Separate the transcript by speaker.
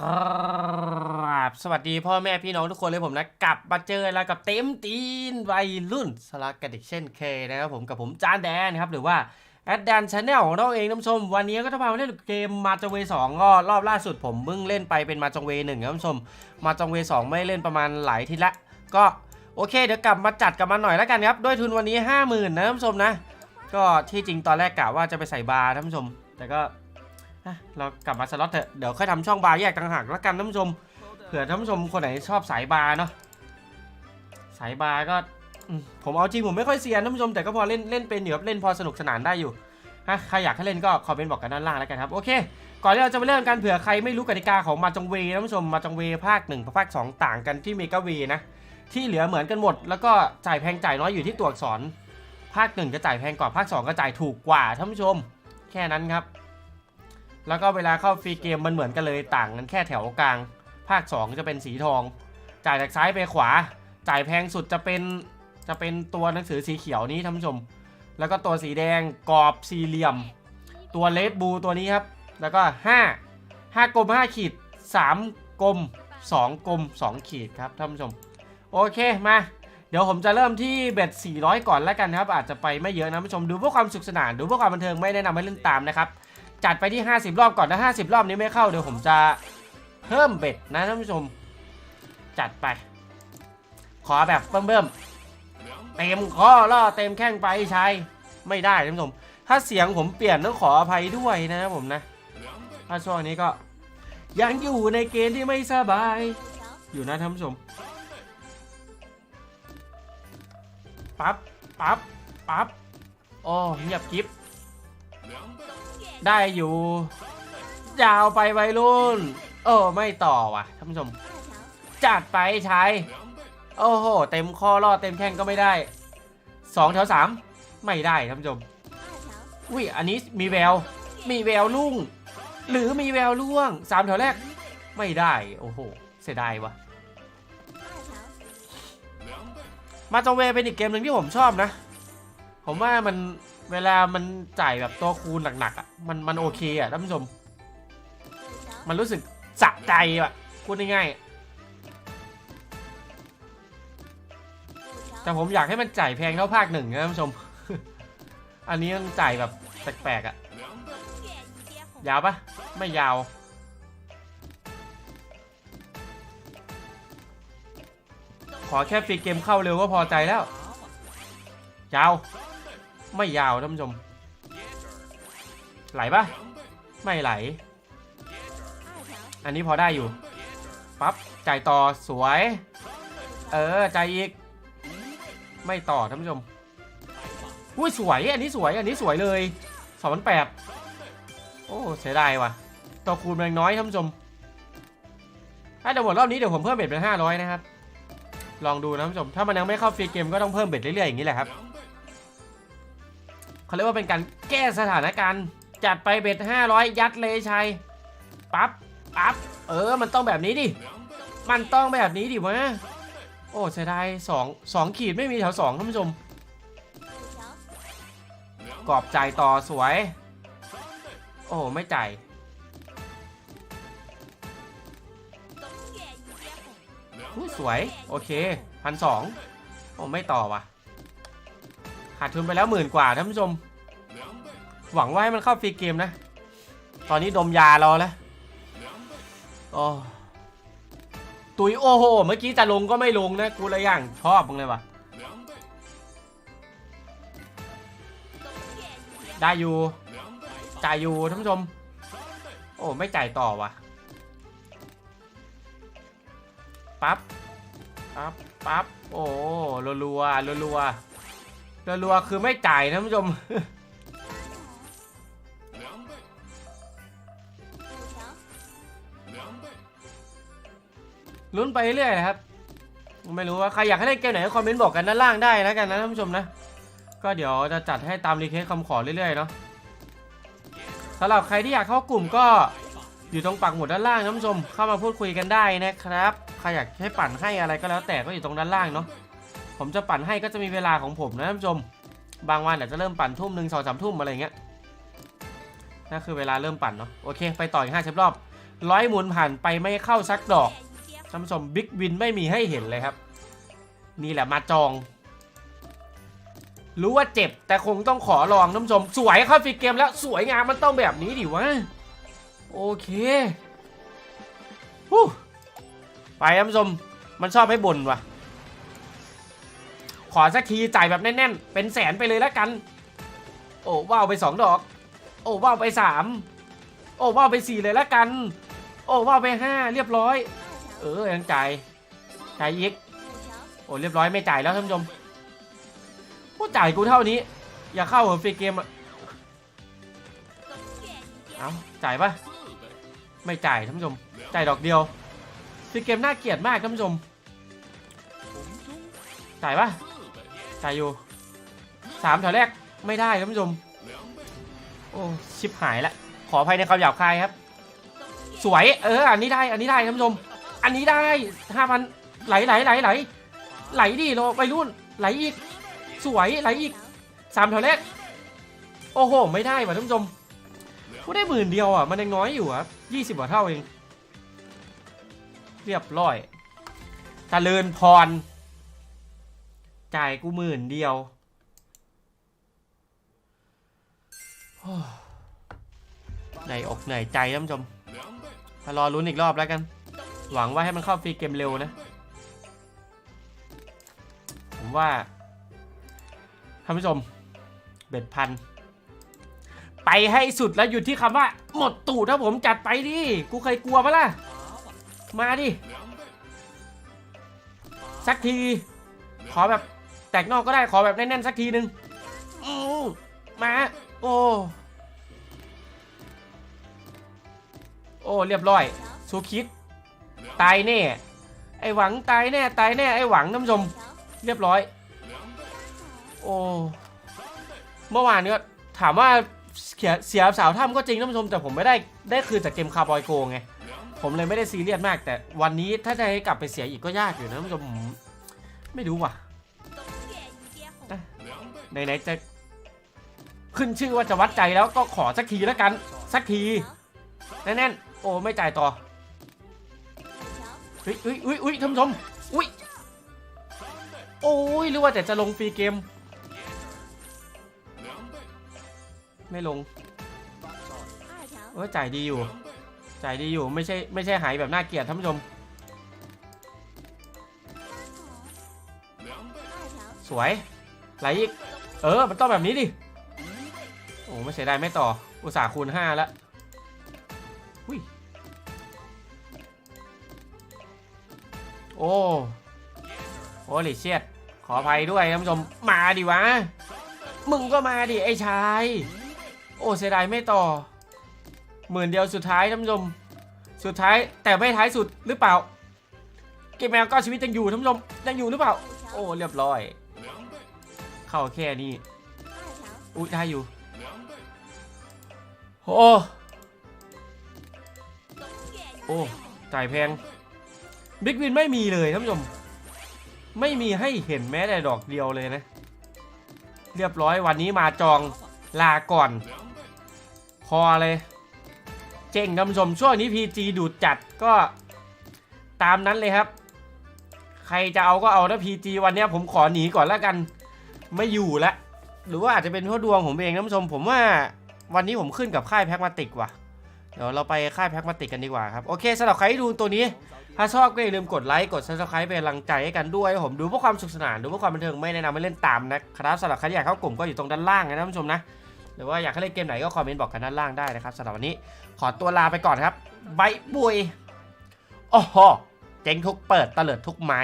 Speaker 1: ครับสวัสดีพ่อแม่พี่น้องทุกคนเลยผมนะกลับมาเจอแล้วกับเต็มตีนวัยรุ่นสลักกันอีกเช่นเคยนะครับผมกับผมจานแดนครับหรือว่าแอดแดนชาแนลของเราเองท่านผู้ชม วันนี้ก็จะพามาเล่นเกมมาจงเวสองก็รอบล่าสุดผมเพิ่งเล่นไปเป็นมาจงเวหนึ่งครับท่านผู้ชม มาจงเวสองไม่เล่นประมาณหลายทีละ ก็โอเคเดี๋ยวกลับมาจัดกับมันหน่อยแล้วกันครับด้วยทุนวันนี้ 5 0,000นะท่านผู้ชมนะ ก็ที่จริงตอนแรกกะว่าจะไปใส่บาร์ท่านผู้ชม แต่ก็ อะเรากลับมาสล็อตเถอะเดี๋ยวค่อยทำช่องบาร์แยกต่างหากแล้วกันท่านผู้ชมเผื่อท่านผู้ชมคนไหนชอบสายบาร์เนาะสายบาร์ก็ผมเอาจริงผมไม่ค่อยเซียนท่านผู้ชมแต่ก็พอเล่นเล่นเป็นอยู่ครับเล่นพอสนุกสนานได้อยู่ฮะใครอยากให้เล่นก็คอมเมนต์บอกกันด้านล่างแล้วกันครับโอเค ก่อนที่เราจะไปเริ่มกันเผื่อใครไม่รู้กติกาของมาจงเวท่านผู้ชมมาจงเวภาคหนึ่งกับภาคสองต่างกันที่เมกาเวนะที่เหลือเหมือนกันหมด แล้วก็จ่ายแพงจ่ายน้อยอยู่ที่ตัวอักษร ภาคหนึ่งจะจ่ายแพงกว่าภาคสองก็จ่ายถูกกว่าท่านผู้ชม แค่นั้นครับ แล้วก็เวลาเข้าฟรีเกมมันเหมือนกันเลยต่างกันแค่แถวกลาง ภาค 2 จะเป็นสีทอง จ่ายจากซ้ายไปขวา จ่ายแพงสุดจะเป็นจะเป็นตัวหนังสือสีเขียวนี้ท่านผู้ชม แล้วก็ตัวสีแดงกรอบสี่เหลี่ยม ตัวเลดบูตัวนี้ครับ แล้วก็ 5 5กลม5ขีด3กลม2กลม2 ขีดครับท่านผู้ชม โอเคมาเดี๋ยวผมจะเริ่มที่เบ็ด 400 ก่อนแล้วกันครับ อาจจะไปไม่เยอะนะท่านผู้ชมดูเพื่อความสุขสนาน ดูเพื่อความบันเทิงไม่แนะนำให้เล่นตามนะครับ จัดไปที่ 50 รอบก่อนถ้า50 รอบนี้ไม่เข้าเดี๋ยวผมจะเพิ่มเบ็ดนะท่านผู้ชม จัดไป ขอแบบเบิ่มๆเต็มข้อล่อเต็มแข้งไปใช้ไม่ได้ท่านผู้ชม ถ้าเสียงผมเปลี่ยนต้องขออภัยด้วยนะครับผมนะถ้าช่วงนี้ก็ ยังอยู่ในเกณฑ์ที่ไม่สบาย อยู่นะท่านผู้ชมปั๊บปั๊บปั๊บโอ้เงียบกริฟ ได้อยู่ ยาวไปไวรุ่นโอ้ไม่ต่อว่ะท่านผู้ชม จัดไปใช้ โอ้โห เต็มข้อรอดเต็มแข้งก็ไม่ได้สองแถวสามไม่ได้ท่านผู้ชมอุ้ยอันนี้มีแวว มีแววลุ่ง หรือมีแววล่วงสามแถวแรก ไม่ได้โอ้โห เสียดายวะมาจงเวเป็นอีกเกมหนึ่งที่ผมชอบนะ ผมว่ามัน เวลามันจ่ายแบบตัวคูณหนักๆอะมันมันโอเคอะท่านผู้ชม มันรู้สึกสะใจอะพูดง่ายๆแต่ผมอยากให้มันจ่ายแพงเท่าภาคหนึ่งนะท่านผู้ชม อันนี้มันจ่ายแบบแปลกๆอะยาวปะไม่ยาวขอแค่ฟรีเกมเข้าเร็วก็พอใจแล้ว ยาว ไม่ยาวท่านผู้ชม ไหลปะไม่ไหล อันนี้พอได้อยู่ ปั๊บ จ่ายต่อสวย เออ จ่ายอีก ไม่ต่อท่านผู้ชม อุ้ยสวย อันนี้สวย อันนี้สวยเลยสองพันแปดโอ้ เสียดายว่ะตัวคูณมันยังน้อยท่านผู้ชมถ้าเดี๋ยวหมดรอบนี้เดี๋ยวผมเพิ่มเบ็ดเป็นห้าร้อยนะครับ ลองดูนะท่านผู้ชม ถ้ามันยังไม่เข้าฟรีเกมก็ต้องเพิ่มเบ็ดเรื่อยๆอย่างนี้แหละครับ เขาเรียกว่าเป็นการแก้สถานการณ์จัดไปเบ็ด500 ยัดเลยชัยปั๊บปั๊บเออมันต้องแบบนี้ดิมันต้องแบบนี้ดิวะโอ้เสียดายสองสองขีดไม่มีแถวสองท่านผู้ชมกรอบจ่ายต่อสวย โอ้ไม่จ่ายสวย โอเคพันสองโอ้ไม่ต่อว่ะ ขาดทุนไปแล้วหมื่นกว่าท่านผู้ชม หวังว่าให้มันเข้าฟรีเกมนะ ตอนนี้ดมยารอแล้วโอ้ตุยโอ้โห เมื่อกี้จะลงก็ไม่ลงนะ กูเลยอย่างชอบมึงเลยวะได้อยู่จ่ายอยู่ท่านผู้ชม โอ้ไม่จ่ายต่อว่ะปั๊บปั๊บปั๊บโอ้รัวรัวรัว รัวรัวๆคือไม่จ่ายท่านผู้ชมลุ้นไปเรื่อยนะครับ ไม่รู้ว่าใครอยากให้เล่นเกมไหนคอมเมนต์บอกกันด้านล่างได้นะกันนะท่านผู้ชมนะ ก็เดี๋ยวจะจัดให้ตามรีเควสคำขอเรื่อยๆเนาะสำหรับใครที่อยากเข้ากลุ่มก็อยู่ตรงปักหมุดด้านล่างท่านผู้ชมเข้ามาพูดคุยกันได้นะครับ ใครอยากให้ปั่นให้อะไรก็แล้วแต่ก็อยู่ตรงด้านล่างเนาะ ผมจะปั่นให้ก็จะมีเวลาของผมนะท่านผู้ชม บางวันอาจจะเริ่มปั่นทุ่มหนึ่งสองสามทุ่มอะไรเงี้ยนั่นคือเวลาเริ่มปั่นเนาะโอเค ไปต่ออีกห้าสิบรอบร้อยหมุนผ่านไปไม่เข้าสักดอกท่านผู้ชมบิ๊กวินไม่มีให้เห็นเลยครับ นี่แหละมาจอง รู้ว่าเจ็บแต่คงต้องขอลองท่านผู้ชม สวยเข้าฟรีเกมแล้วสวยงามมันต้องแบบนี้ดิวะโอเคไปท่านผู้ชมมันชอบให้บ่นว่ะ ขอสักทีจ่ายแบบแน่นๆ เป็นแสนไปเลยแล้วกัน โอ้ว้าวไปสองดอก โอ้ว้าวไปสามโอ้ว้าวไปสี่เลยแล้วกัน โอ้ว้าวไปห้าเรียบร้อย เออยังจ่ายจ่ายอีกโอ้เรียบร้อยไม่จ่ายแล้วท่านผู้ชมผู้จ่ายกูเท่านี้ อย่าเข้าหัวฟรีเกมอะเอาจ่ายปะไม่จ่ายท่านผู้ชมจ่ายดอกเดียวฟรีเกมน่าเกลียดมากท่านผู้ชมจ่ายปะ จ่ายอยู่สามแถวแรกไม่ได้ท่านผู้ชม โอ้ชิบหายละขออภัยในคำหยาบคายครับ สวยเออ อันนี้ได้ อันนี้ได้ท่านผู้ชม อันนี้ได้ห้าพันไหลไหลไหลไหลไหลดิโลไปรุ่นไหลอีก สวยไหลอีกสามแถวแรก โอ้โห ไม่ได้ว่ะท่านผู้ชมกูได้หมื่นเดียวอะ มันยังน้อยอยู่อะยี่สิบกว่าเท่าเอง เรียบร้อยตะเลินพร จ่ายกูหมื่นเดียวเหนื่อยอกเหนื่อยใจท่านผู้ชมมารอลุ้นอีกรอบแล้วกัน หวังว่าให้มันเข้าฟรีเกมเร็วนะ ผมว่าท่านผู้ชม เบ็ดพัน ไปให้สุดแล้วหยุดที่คำว่า หมดตูดถ้าผมจัดไปดิ กูเคยกลัวปะล่ะ มาดิ สักที ขอแบบ แตกนอกก็ได้ขอแบบแน่นๆสักทีหนึ่งอื้อมาโอ้โอ้เรียบร้อยซูคิดตายแน่ไอหวังตายแน่ตายแน่ไอหวังท่านผู้ชมเรียบร้อย โอ้เมื่อวานเนี้ถามว่าเสียเสียสาวถ้ำก็จริงท่านผู้ชมแต่ผมไม่ได้ได้คืนจากเกมคาร์บอยโกงไงผมเลยไม่ได้ซีเรียสมาก แต่วันนี้ถ้าจะให้กลับไปเสียอีกก็ยากอยู่นะท่านผู้ชมผมไม่รู้ว่ะ ไหนๆจะขึ้นชื่อว่าจะวัดใจแล้วก็ขอสักทีแล้วกันสักทีแน่นๆโอ้ไม่จ่ายต่อเฮ้ยเฮ้ยเฮ้ยเฮ้ยท่านผู้ชมอุ้ยโอ้ยหรือว่าแต่จะลงฟรีเกม ไม่ลงเออจ่ายดีอยู่จ่ายดีอยู่ไม่ใช่ไม่ใช่หายแบบน่าเกลียดท่านผู้ชม สวยไหลอีก เออ มันต้องแบบนี้ดิ โอ้ไม่เสียดายไม่ต่อ อุตส่าห์คูณห้าแล้วหุยโอ้ โอ้ลิเชียดขออภัยด้วยท่านผู้ชม มาดิวะ มึงก็มาดิ ไอ้ชาย โอ้เสียดายไม่ต่อ หมื่นเดียวสุดท้ายท่านผู้ชม สุดท้ายแต่ไม่ท้ายสุดหรือเปล่า เกมแมวก็ชีวิตยังอยู่ท่านผู้ชมยังอยู่หรือเปล่า โอ้เรียบร้อย เข้าแค่นี้อุ้ยได้อยู่ โอ้โอ้จ่ายแพงบิ๊กวินไม่มีเลยท่านผู้ชม ไม่มีให้เห็นแม้แต่ดอกเดียวเลยนะ เรียบร้อยวันนี้มาจองลาก่อน พอเลย เจ๋งท่านผู้ชม ช่วงนี้ PG ดูดจัดก็ตามนั้นเลยครับ ใครจะเอาก็เอานะ PG วันเนี้ยผมขอหนีก่อนแล้วกัน ไม่อยู่ละหรือว่าอาจจะเป็นเพราะดวงผมเองท่านผู้ชม ผมว่าวันนี้ผมขึ้นกับค่ายแพ็กมาติกว่ะเดี๋ยวเราไปค่ายแพ็กมาติกกันดีกว่าครับ โอเคสำหรับใครที่ดูตัวนี้ ถ้าชอบก็อย่าลืมกดไลค์กด subscribe เป็นกำลังใจให้กันด้วยผมดูเพื่อความสนุขสนานดูเพื่อความบันเทิงไม่แนะนำให้เล่นตามนะครับสำหรับใครที่อยากเข้ากลุ่มก็อยู่ตรงด้านล่างนะท่านผู้ชมนะหรือว่าอยากให้เล่นเกมไหนก็คอมเมนต์บอกกันด้านล่างได้นะครับสำหรับวันนี้ขอตัวลาไปก่อนครับบายบุยโอ้โหเจ๋งทุกเปิดตะเลิดทุกไม้